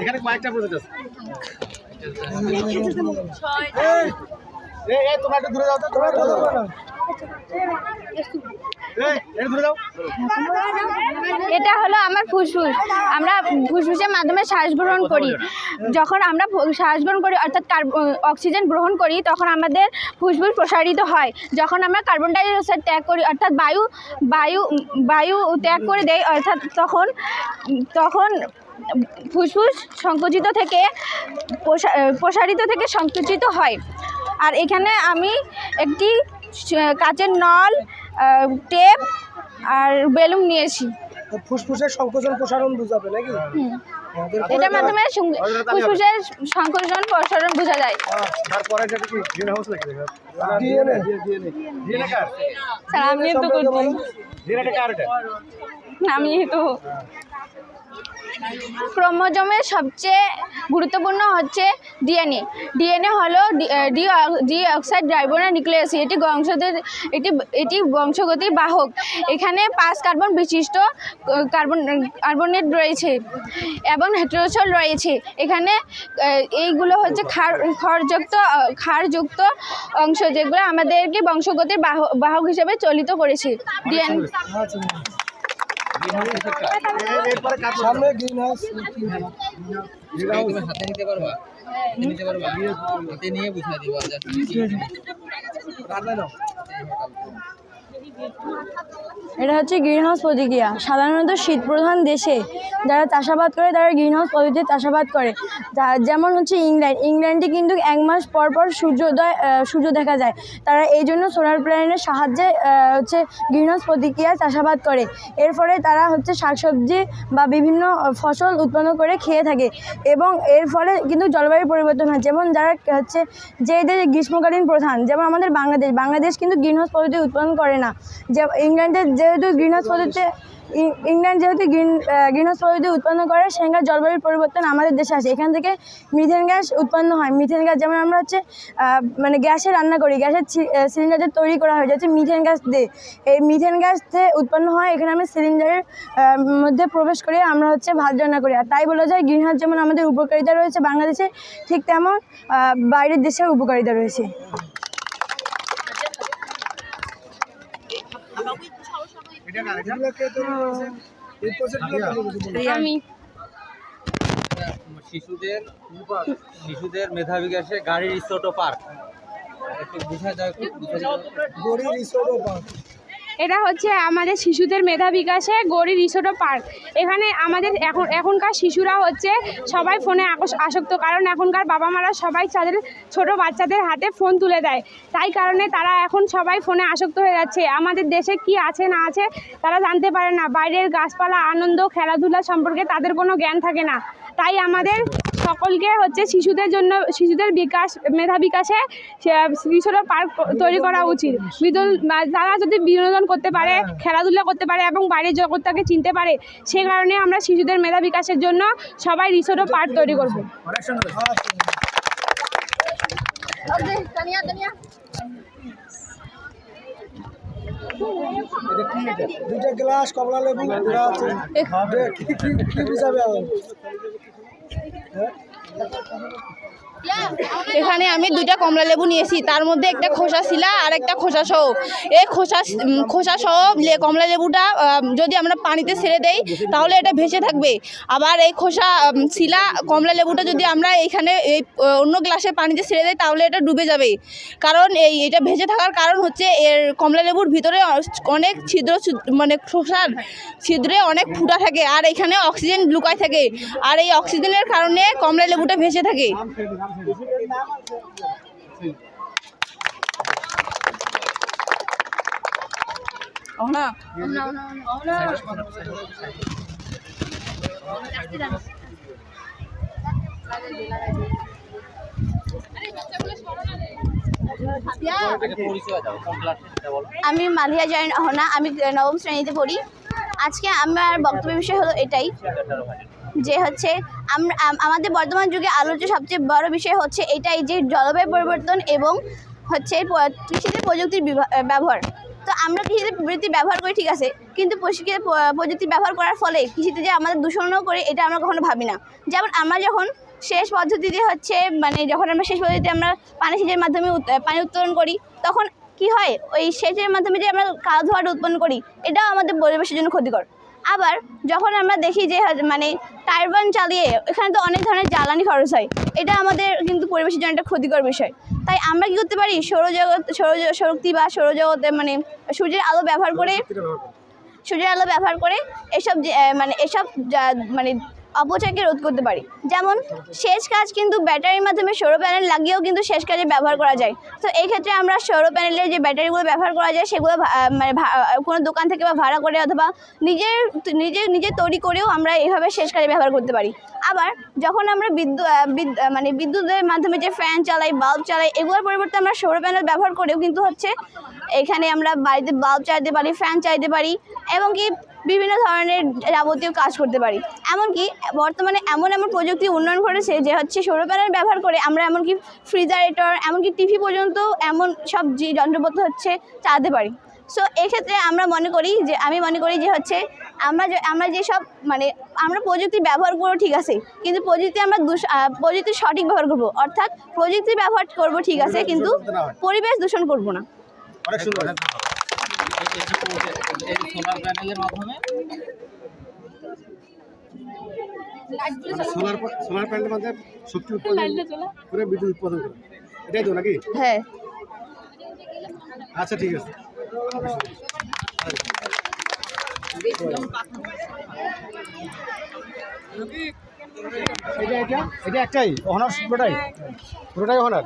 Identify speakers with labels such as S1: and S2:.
S1: এখানে কয়েকটা প্রজেক্ট আছে। এই তোমরা একটু দূরে যাও তো তোমরা
S2: এটা হলো আমার ফুসফুস। আমরা ফুসফুসের মাধ্যমে শ্বাস গ্রহণ করি। যখন আমরা শ্বাস গ্রহণ করি অর্থাৎ অক্সিজেন গ্রহণ করি তখন আমাদের ফুসফুস প্রসারিত হয়। যখন আমরা কার্বন ডাই অক্সাইড ত্যাগ করি অর্থাৎ বায়ু বায়ু বায়ু ত্যাগ করে দেয় অর্থাৎ তখন তখন ফুসফুস সংকুচিত থেকে প্রসা- প্রসারিত থেকে সংকুচিত হয়। আর এখানে আমি একটি কাচের নল টেপ আর বেলুন নিয়েছি।
S3: ফুসফুসের সংকোচন প্রসারণ বুঝাবে নাকি।
S2: এটার মাধ্যমে ফুসফুসের সংকোচন প্রসারণ বোঝা যায়।
S1: তারপরে সেটা কি গ্রিন হাউস নাকি?
S3: ডিএনএ
S1: ডিএনএ কার?
S2: স্যার আমি তো করছি।
S1: ডিএনএ কার এটা?
S2: আমি তো ক্রোমোজোমের সবচেয়ে গুরুত্বপূর্ণ হচ্ছে ডিএনএ। ডিএনএ হলো D- ah, D D oxide রাইবোনা নিউক্লিয়াস। এটি বংশদের এটি এটি বংশগতির বাহক। এখানে পাঁচ কার্বন বিশিষ্ট কার্বন কার্বনেট রয়েছে এবং হেটেরোসল রয়েছে। এখানে এইগুলো হচ্ছে ক্ষারযুক্ত আহ, ক্ষারযুক্ত অংশ যেগুলো আমাদেরকে বংশগতির বাহক হিসেবে চলিত করেছে। ডিএনএ
S3: সামনে গ্রিন হাউস
S4: হাতে নিতে পারবা? হাতে নিতে পারবা? হাতে নিয়ে বুঝাই দিবা
S5: এটা হচ্ছে গ্রিনহাউস প্রতিক্রিয়া। সাধারণত শীতপ্রধান দেশে যারা চাষাবাদ করে, তারা গ্রিনহাউস পদ্ধতিতে চাষাবাদ করে। যেমন হচ্ছে ইংল্যান্ড। ইংল্যান্ডে কিন্তু এক মাস পর পর সূর্যোদয় সূর্য দেখা যায়। তারা এই জন্য সোলার প্ল্যানের সাহায্যে হচ্ছে গ্রিনহাউস প্রতিক্রিয়া চাষাবাদ করে। এর ফলে তারা হচ্ছে শাকসবজি বা বিভিন্ন ফসল উৎপন্ন করে খেয়ে থাকে এবং এর ফলে কিন্তু জলবায়ু পরিবর্তন হয়। যেমন যারা হচ্ছে যে দেশ গ্রীষ্মকালীন প্রধান, যেমন আমাদের বাংলাদেশ। বাংলাদেশ কিন্তু গ্রিনহাউস পদ্ধতি উৎপাদন করে না। যে ইংল্যান্ডের যেহেতু গ্রিনহাউস পদ্ধতিতে ইংল্যান্ড যেহেতু গ্রিন গ্রিনহাউস পদ্ধতি উৎপন্ন করে সেখানকার জলবায়ুর পরিবর্তন আমাদের দেশে আসে। এখান থেকে মিথেন গ্যাস উৎপন্ন হয়। মিথেন গ্যাস যেমন আমরা হচ্ছে মানে গ্যাসে রান্না করি গ্যাসের সিলিন্ডার যে তৈরি করা হয় যাচ্ছে মিথেন গ্যাস দিয়ে। এই মিথেন গ্যাস দিয়ে উৎপন্ন হয়, এখানে আমরা সিলিন্ডারের মধ্যে প্রবেশ করে আমরা হচ্ছে ভাত রান্না করি। আর তাই বলা যায় গ্রিনহাউস যেমন আমাদের উপকারিতা রয়েছে বাংলাদেশে, ঠিক তেমন বাইরের দেশেও উপকারিতা রয়েছে
S3: এগুলোকে তো এই প্রজেক্টগুলো
S2: আমি
S4: শিশুদের শিশুদের মেধা বিকাশে গাড়ির ও পার্ক। একটু বুঝা যায় গাড়ির
S3: গড়ি রিসোর্ট ও পার্ক।
S6: এটা হচ্ছে আমাদের শিশুদের মেধা বিকাশে গড়ি রিসোর্ট পার্ক। এখানে আমাদের এখন, এখনকার শিশুরা হচ্ছে সবাই ফোনে আসক্ত, কারণ এখনকার বাবা মারা সবাই তাদের ছোট বাচ্চাদের হাতে ফোন তুলে দেয়। তাই কারণে তারা এখন সবাই ফোনে আসক্ত হয়ে যাচ্ছে। আমাদের দেশে কি আছে, না আছে, তারা জানতে পারে না। বাইরের গাছপালা, আনন্দ, খেলাধুলা সম্পর্কে তাদের কোনো জ্ঞান থাকে না। তাই আমাদের সকলকে হচ্ছে শিশুদের জন্য শিশুদের বিকাশ মেধা বিকাশে রিসোর্ট পার্ক তৈরি করা উচিত। বিদল- বা- তারা যদি বিনোদন করতে পারে খেলাধুলা করতে পারে এবং বাইরের জগৎটাকে চিনতে পারে সে কারণে আমরা শিশুদের মেধা বিকাশের জন্য সবাই রিসোর্ট পার্ক তৈরি করব।
S3: দুইটা গ্লাস কমলা লেবু কি আর?
S5: এখানে আমি দুইটা কমলা লেবু নিয়েছি, তার মধ্যে একটা খোসা শিলা আর একটা খোসা সহ এই খোসা খোসা সহ কমলা লেবুটা যদি আমরা পানিতে ছেড়ে দেই, তাহলে এটা ভেসে থাকবে। আবার এই খোসা শিলা, কমলা লেবুটা যদি আমরা এইখানে এই অন্য গ্লাসে পানিতে ছেড়ে দেই, তাহলে এটা ডুবে যাবে। কারণ এই, এটা ভেসে থাকার কারণ হচ্ছে এর কমলা লেবুর ভিতরে অনেক ছিদ্র ছিদ্র- মানে খোসার ছিদ্রে অনেক ফুটা থাকে আর এখানে অক্সিজেন লুকায় থাকে। আর এই অক্সিজেনের কারণে কমলা লেবুটা ভেসে থাকে।
S2: আমি মালিয়া জয়ন অহনা আমি নবম শ্রেণীতে পড়ি। আজকে আমার বক্তব্য বিষয় হলো এটাই। যে হচ্ছে আমরা আমাদের বর্তমান যুগে আলোচ্য সবচেয়ে বড় বিষয় হচ্ছে এটাই যে জলবায়ু পরিবর্তন এবং হচ্ছে কৃষিতে প্রযুক্তির ব্যবহার।
S7: তো আমরা কৃষিতে প্রযুক্তি ব্যবহার করি, ঠিক আছে, কিন্তু প- প্রযুক্তি ব্যবহার করার ফলে কৃষিতে যে আমাদের দূষণও করে, এটা আমরা কখনো ভাবি না। যেমন আমরা যখন শেষ পদ্ধতিতে হচ্ছে মানে যখন আমরা শেষ পদ্ধতিতে আমরা পানি সেচের মাধ্যমে পানি উত্তোলন করি, তখন কি হয়? ওই সেচের মাধ্যমে যে আমরা কালো ধোয়াটা উৎপন্ন করি, এটাও আমাদের পরিবেশের জন্য ক্ষতিকর। আবার যখন আমরা দেখি যে মানে টারবান চালিয়ে এখানে তো অনেক ধরনের জ্বালানি খরচ হয়। এটা আমাদের কিন্তু পরিবেশের জন্য একটা ক্ষতিকর বিষয়। তাই আমরা কি করতে পারি? সৌরজগৎ সৌরজ শক্তি বা সৌরজগতে মানে সূর্যের আলো ব্যবহার করে, সূর্যের আলো ব্যবহার করে এসব মানে এসব মানে অপচয়কে রোধ করতে পারি। যেমন সেচ কাজ কিন্তু ব্যাটারির মাধ্যমে সৌর প্যানেল লাগিয়েও কিন্তু সেচ কাজে ব্যবহার করা যায়। তো এই ক্ষেত্রে আমরা সৌর প্যানেলের যে ব্যাটারিগুলো ব্যবহার করা যায়, সেগুলো মানে কোনো দোকান থেকে বা ভাড়া করে অথবা নিজের, নিজে নিজে তৈরি করেও আমরা এইভাবে সেচ কাজে ব্যবহার করতে পারি। আবার, যখন আমরা বিদ্যুৎ মানে বিদ্যুতের মাধ্যমে যে ফ্যান চালাই, বাল্ব চালাই, এগুলোর পরিবর্তে আমরা সৌর প্যানেল ব্যবহার করেও কিন্তু হচ্ছে, এখানে আমরা বাড়িতে বাল্ব চালাতে পারি, ফ্যান চালাতে পারি, এবং কি বিভিন্ন ধরনের যাবতীয় কাজ করতে পারি। এমনকি বর্তমানে এমন এমন প্রযুক্তি উন্নয়ন ঘটেছে যে হচ্ছে সৌর প্যানেল ব্যবহার করে আমরা এমনকি ফ্রিজারেটর, এমনকি টিভি পর্যন্ত এমন সব যে যন্ত্রপাতি হচ্ছে চালাতে পারি। সো এক্ষেত্রে আমরা মনে করি যে, আমি মনে করি যে হচ্ছে আমরা যে, আমরা যেসব মানে আমরা প্রযুক্তি ব্যবহার করব ঠিক আছে, কিন্তু প্রযুক্তি আমরা প্রযুক্তি সঠিক ব্যবহার করব। অর্থাৎ প্রযুক্তি ব্যবহার করব ঠিক আছে, কিন্তু পরিবেশ দূষণ করব না।
S1: অনেক সুন্দর।
S4: সোলার প্যানেলের মাধ্যমে।
S1: সোলার সোলার প্যানেলের মধ্যে শক্তি উৎপাদন করে বিদ্যুৎ উৎপাদন করে। এটাই তো নাকি?
S7: হ্যাঁ।
S1: আচ্ছা ঠিক আছে। এটা এটা এটা একটাই অনার্স পুরোটাই পুরোটাই অনার